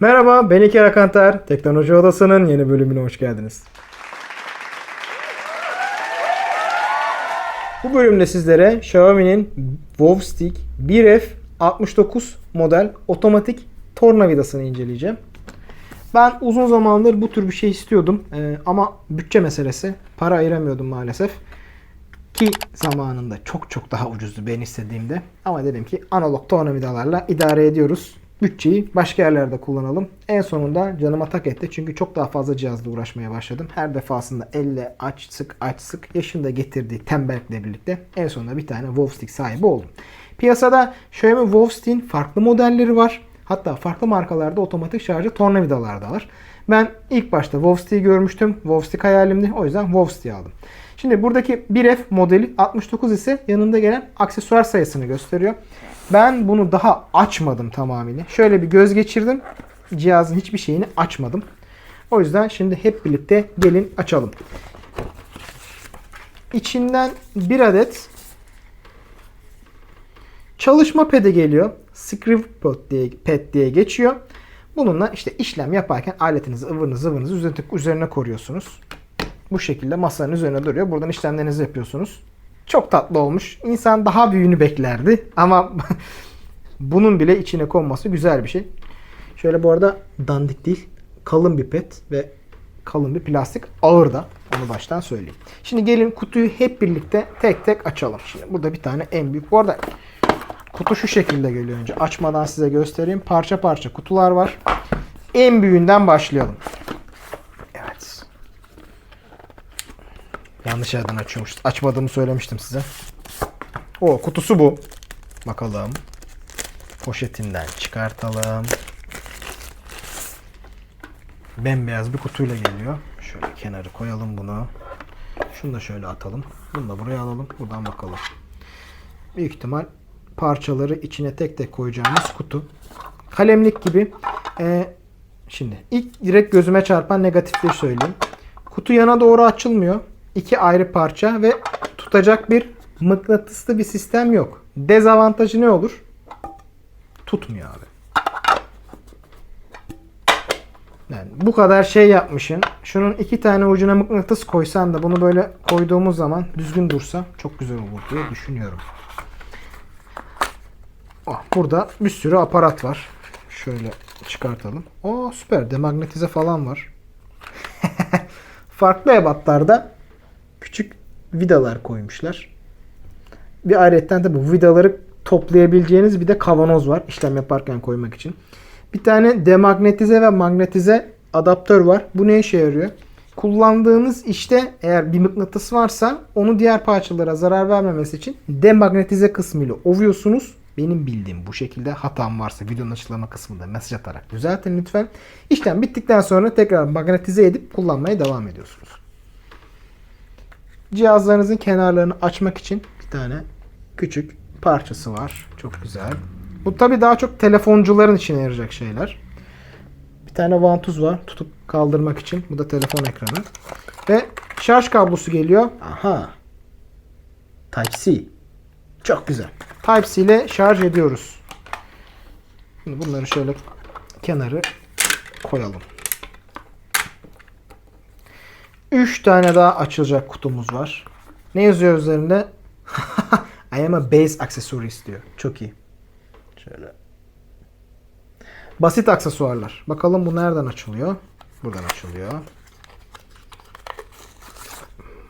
Merhaba, ben İlker Akantar. Teknoloji Odası'nın yeni bölümüne hoş geldiniz. Bu bölümde sizlere Xiaomi'nin Wovstick 1F69 model otomatik tornavidasını inceleyeceğim. Ben uzun zamandır bu tür bir şey istiyordum Ee, ama bütçe meselesi. Para ayıramıyordum maalesef. Ki zamanında çok çok daha ucuzdu ben istediğimde. Ama dedim ki analog tornavidalarla idare ediyoruz. Bütçeyi başka yerlerde kullanalım. En sonunda canıma tak etti. Çünkü çok daha fazla cihazla uğraşmaya başladım. Her defasında elle aç sık aç sık yaşında getirdiği tembellikle birlikte en sonunda bir tane Wovstick sahibi oldum. Piyasada Xiaomi Wovstick'in farklı modelleri var. Hatta farklı markalarda otomatik şarjı tornavidalar da var. Ben ilk başta Wovstick'i görmüştüm. Wovstick hayalimdi. O yüzden Wovstick'i aldım. Şimdi buradaki 1F modeli 69 ise yanında gelen aksesuar sayısını gösteriyor. Ben bunu daha açmadım tamamıyla. Şöyle bir göz geçirdim. Cihazın hiçbir şeyini açmadım. O yüzden şimdi hep birlikte gelin açalım. İçinden bir adet çalışma pedi geliyor. Script diye, pad diye geçiyor. Bununla işte işlem yaparken aletinizi ıvırınızı zıvırınızı üzerine, üzerine koruyorsunuz. Bu şekilde masanın üzerine duruyor. Buradan işlemlerinizi yapıyorsunuz. Çok tatlı olmuş. İnsan daha büyüğünü beklerdi. Ama bunun bile içine konması güzel bir şey. Şöyle bu arada dandik değil. Kalın bir pet ve kalın bir plastik. Ağır da. Onu baştan söyleyeyim. Şimdi gelin kutuyu hep birlikte tek tek açalım. Şimdi burada bir tane en büyük. Bu arada kutu şu şekilde geliyor önce. Açmadan size göstereyim. Parça parça kutular var. En büyüğünden başlayalım. Yanlış yerden açıyormuş. Açmadığımı söylemiştim size. O kutusu bu. Bakalım. Poşetinden çıkartalım. Bembeyaz bir kutuyla geliyor. Şöyle kenarı koyalım bunu. Şunu da şöyle atalım. Bunu da buraya alalım. Buradan bakalım. Büyük ihtimal parçaları içine tek tek koyacağımız kutu. Kalemlik gibi. Ee, şimdi ilk direkt gözüme çarpan negatifleri söyleyeyim. Kutu yana doğru açılmıyor. İki ayrı parça ve tutacak bir mıknatıslı bir sistem yok. Dezavantajı ne olur? Tutmuyor abi. Yani bu kadar şey yapmışsın. Şunun iki tane ucuna mıknatıs koysan da bunu böyle koyduğumuz zaman düzgün dursa çok güzel olur diye düşünüyorum. Oh, burada bir sürü aparat var. Şöyle çıkartalım. O süper. Demagnetize falan var. Farklı ebatlarda küçük vidalar koymuşlar. Bir ayrıyetten tabi bu vidaları toplayabileceğiniz bir de kavanoz var işlem yaparken koymak için. Bir tane demagnetize ve magnetize adaptör var. Bu ne işe yarıyor? Kullandığınız işte eğer bir mıknatıs varsa onu diğer parçalara zarar vermemesi için demagnetize kısmıyla ovuyorsunuz. Benim bildiğim bu şekilde hatam varsa videonun açıklama kısmında mesaj atarak düzeltin lütfen. İşlem bittikten sonra tekrar magnetize edip kullanmaya devam ediyorsunuz. Cihazlarınızın kenarlarını açmak için bir tane küçük parçası var. Çok güzel. Bu tabi daha çok telefoncuların içine yarayacak şeyler. Bir tane vantuz var tutup kaldırmak için. Bu da telefon ekranı. Ve şarj kablosu geliyor. Aha. Type-C. Çok güzel. Type-C ile şarj ediyoruz. Şimdi bunları şöyle kenarı koyalım. 3 tane daha açılacak kutumuz var. Ne yazıyor üzerinde? I am a base accessories diyor. Çok iyi. Şöyle. Basit aksesuarlar. Bakalım bu nereden açılıyor? Buradan açılıyor.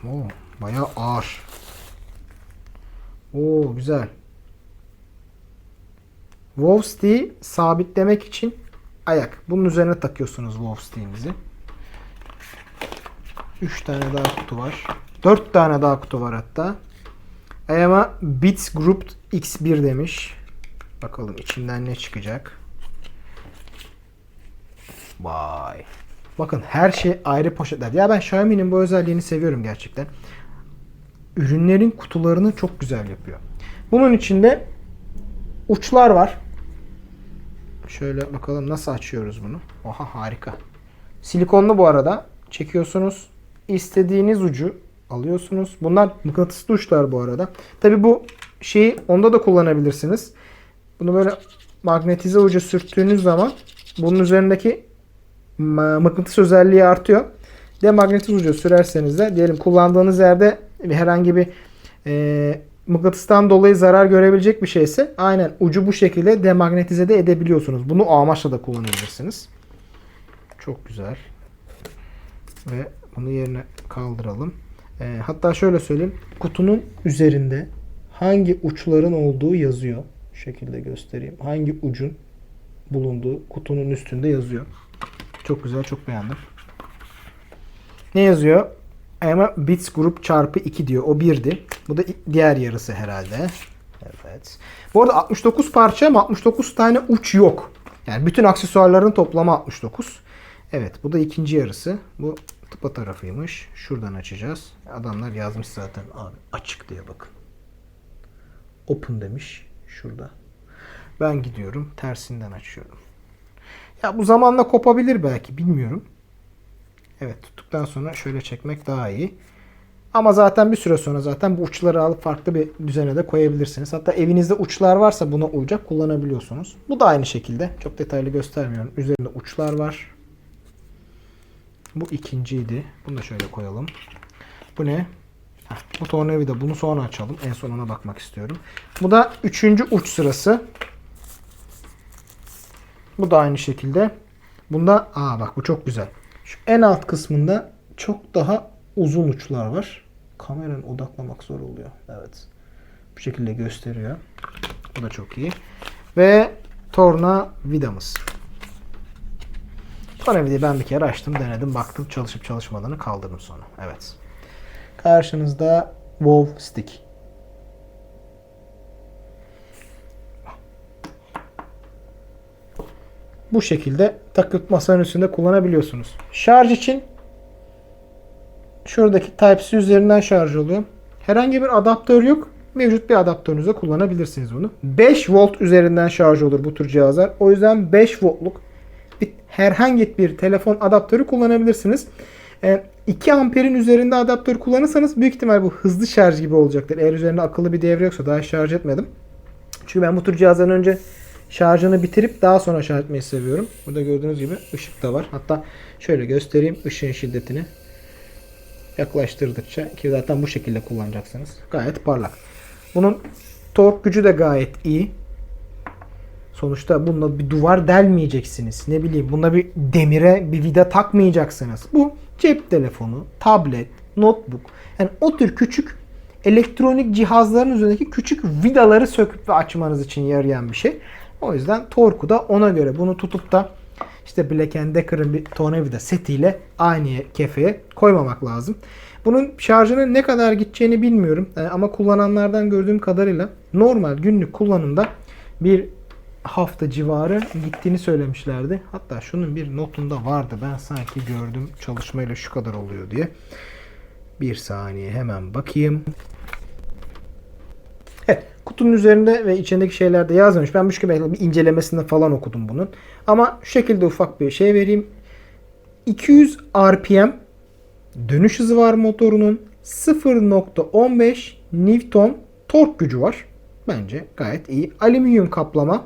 Oo, bayağı ağır. Oo, güzel. Wolfsteak'i sabitlemek için ayak. Bunun üzerine takıyorsunuz Wolfsteak'inizi. 3 tane daha kutu var. 4 tane daha kutu var hatta. I am a Bits Grouped X1 demiş. Bakalım içinden ne çıkacak. Vay. Bakın her şey ayrı poşetler. Ya ben Xiaomi'nin bu özelliğini seviyorum gerçekten. Ürünlerin kutularını çok güzel yapıyor. Bunun içinde uçlar var. Şöyle bakalım nasıl açıyoruz bunu. Oha harika. Silikonlu bu arada. Çekiyorsunuz. İstediğiniz ucu alıyorsunuz. Bunlar mıknatıslı uçlar bu arada. Tabi bu şeyi onda da kullanabilirsiniz. Bunu böyle magnetize ucu sürttüğünüz zaman bunun üzerindeki mıknatıs özelliği artıyor. Demagnetiz ucu sürerseniz de diyelim kullandığınız yerde herhangi bir e, mıknatıstan dolayı zarar görebilecek bir şeyse aynen ucu bu şekilde demagnetize de edebiliyorsunuz. Bunu amaçla da kullanabilirsiniz. Çok güzel. Ve bunu yerine kaldıralım. E, hatta şöyle söyleyeyim. Kutunun üzerinde hangi uçların olduğu yazıyor. Şu şekilde göstereyim. Hangi ucun bulunduğu kutunun üstünde yazıyor. Çok güzel, çok beğendim. Ne yazıyor? Ama bits grup çarpı 2 diyor. O 1'di. Bu da diğer yarısı herhalde. Evet. Bu arada 69 parça ama 69 tane uç yok. Yani bütün aksesuarların toplamı 69. Evet bu da ikinci yarısı. Bu tıpa tarafıymış. Şuradan açacağız. Adamlar yazmış zaten. Abi açık diye bakın. Open demiş. Şurada. Ben gidiyorum. Tersinden açıyorum. Ya bu zamanla kopabilir belki. Bilmiyorum. Evet tuttuktan sonra şöyle çekmek daha iyi. Ama zaten bir süre sonra zaten bu uçları alıp farklı bir düzene de koyabilirsiniz. Hatta evinizde uçlar varsa buna uyacak kullanabiliyorsunuz. Bu da aynı şekilde. Çok detaylı göstermiyorum. Üzerinde uçlar var. Bu ikinciydi. Bunu da şöyle koyalım. Bu ne? Heh, bu tornavida. Bunu sonra açalım. En son ona bakmak istiyorum. Bu da üçüncü uç sırası. Bu da aynı şekilde. Bunda aa bak bu çok güzel. Şu en alt kısmında çok daha uzun uçlar var. Kameranın odaklamak zor oluyor. Evet. Bu şekilde gösteriyor. Bu da çok iyi. Ve torna vidamız. Torna vidayı ben bir kere açtım, denedim, baktım çalışıp çalışmadığını kaldırdım sonra. Evet. Karşınızda Wolf Stick. bu şekilde takıp masanın üstünde kullanabiliyorsunuz. Şarj için şuradaki Type-C üzerinden şarj oluyor. Herhangi bir adaptör yok. Mevcut bir adaptörünüzle kullanabilirsiniz bunu. 5 volt üzerinden şarj olur bu tür cihazlar. O yüzden 5 voltluk bir, herhangi bir telefon adaptörü kullanabilirsiniz. E, 2 amperin üzerinde adaptör kullanırsanız büyük ihtimal bu hızlı şarj gibi olacaktır. Eğer üzerinde akıllı bir devre yoksa daha şarj etmedim. Çünkü ben bu tür cihazdan önce şarjını bitirip daha sonra şarj etmeyi seviyorum. Burada gördüğünüz gibi ışık da var. Hatta şöyle göstereyim ışığın şiddetini. Yaklaştırdıkça ki zaten bu şekilde kullanacaksınız. Gayet parlak. Bunun tork gücü de gayet iyi. Sonuçta bununla bir duvar delmeyeceksiniz. Ne bileyim buna bir demire bir vida takmayacaksınız. Bu cep telefonu, tablet, notebook. Yani o tür küçük elektronik cihazların üzerindeki küçük vidaları söküp ve açmanız için yarayan bir şey. O yüzden torku da ona göre bunu tutup da işte Black Decker'ın bir tornavida setiyle aynı kefeye koymamak lazım. Bunun şarjının ne kadar gideceğini bilmiyorum E, ama kullananlardan gördüğüm kadarıyla normal günlük kullanımda bir hafta civarı gittiğini söylemişlerdi. Hatta şunun bir notunda vardı. Ben sanki gördüm çalışmayla şu kadar oluyor diye. Bir saniye hemen bakayım. Evet, kutunun üzerinde ve içindeki şeylerde yazmamış. Ben şekilde bir incelemesinde falan okudum bunun. Ama şu şekilde ufak bir şey vereyim. 200 RPM dönüş hızı var motorunun. 0.15 Newton tork gücü var. Bence gayet iyi. Alüminyum kaplama.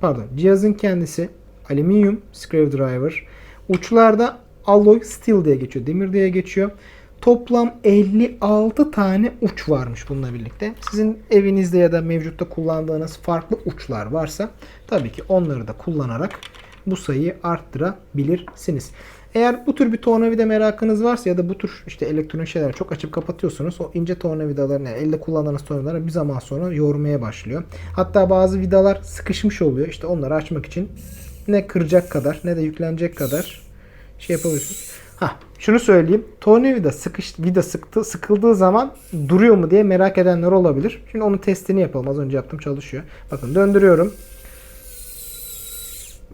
Pardon, cihazın kendisi alüminyum screwdriver. Uçlarda alloy steel diye geçiyor. Demir diye geçiyor. Toplam 56 tane uç varmış bununla birlikte. Sizin evinizde ya da mevcutta kullandığınız farklı uçlar varsa tabii ki onları da kullanarak bu sayıyı arttırabilirsiniz. Eğer bu tür bir tornavida merakınız varsa ya da bu tür işte elektronik şeyler çok açıp kapatıyorsunuz. O ince tornavidaların yani elde kullandığınız tornavidaları bir zaman sonra yoğurmaya başlıyor. Hatta bazı vidalar sıkışmış oluyor. İşte onları açmak için ne kıracak kadar ne de yüklenecek kadar şey yapabilirsiniz. Ha, şunu söyleyeyim. Tornavida sıkış, vida sıktı, sıkıldığı zaman duruyor mu diye merak edenler olabilir. Şimdi onun testini yapalım. Az önce yaptım çalışıyor. Bakın döndürüyorum.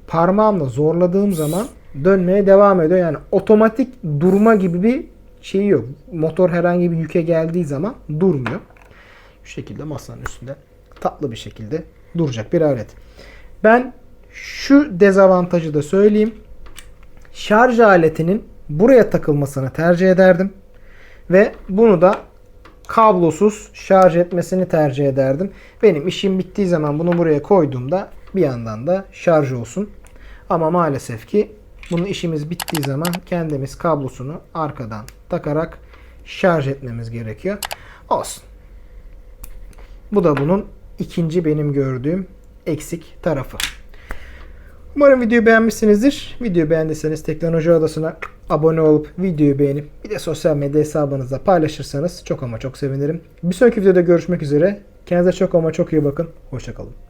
Parmağımla zorladığım zaman dönmeye devam ediyor. Yani otomatik durma gibi bir şeyi yok. Motor herhangi bir yüke geldiği zaman durmuyor. Şu şekilde masanın üstünde tatlı bir şekilde duracak bir alet. Ben şu dezavantajı da söyleyeyim. Şarj aletinin buraya takılmasını tercih ederdim. Ve bunu da kablosuz şarj etmesini tercih ederdim. Benim işim bittiği zaman bunu buraya koyduğumda bir yandan da şarj olsun. Ama maalesef ki bunun işimiz bittiği zaman kendimiz kablosunu arkadan takarak şarj etmemiz gerekiyor. Olsun. Bu da bunun ikinci benim gördüğüm eksik tarafı. Umarım videoyu beğenmişsinizdir. Videoyu beğendiyseniz Teknoloji Odası'na abone olup videoyu beğenip bir de sosyal medya hesabınızda paylaşırsanız çok ama çok sevinirim. Bir sonraki videoda görüşmek üzere. Kendinize çok ama çok iyi bakın. Hoşçakalın.